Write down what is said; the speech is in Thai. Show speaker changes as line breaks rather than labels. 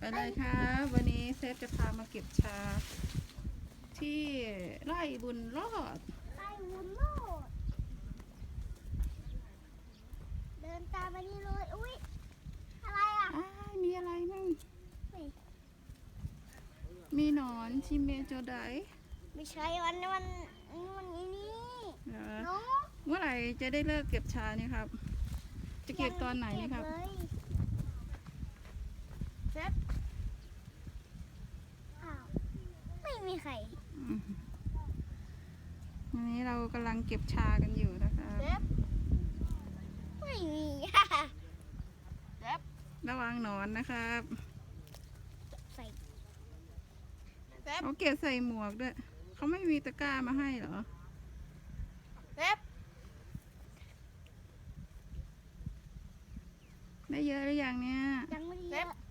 ไปเลยครับวันนี้เซฟจะพามาเก็บชา ที่ไร่บุญรอด
ไล่วุ้นโลด เดินตามไปนี่เลย อุ๊ย อะไรอะ
อ้ายมีอะไรมั่ง
ไม่
มีหนอนชิเมโจได
ไม่ใช่มันมันมันอีนี่
เหรอ
เนาะ
เมื่อไหร่จะได้เลิกเก็บชาเนี่ยครับ จะเก็บตอนไหนนี่ครับ
เก็เลยเซฟอ้าว ไม่มีใคร
อืมวันนี้เรากำลังเก็บชากันอยู่นะคะ
เซฟไม่มีเซฟ
ระวังหนอนนะครับ
ใส่เซฟ
เขาเก็บใส่หมวกด้วย เขาไม่มีตะกร้ามาให้เหรอ
เซฟ
ได้เยอะหรือยังเนี่ย
ยังไม่ได้เยอะ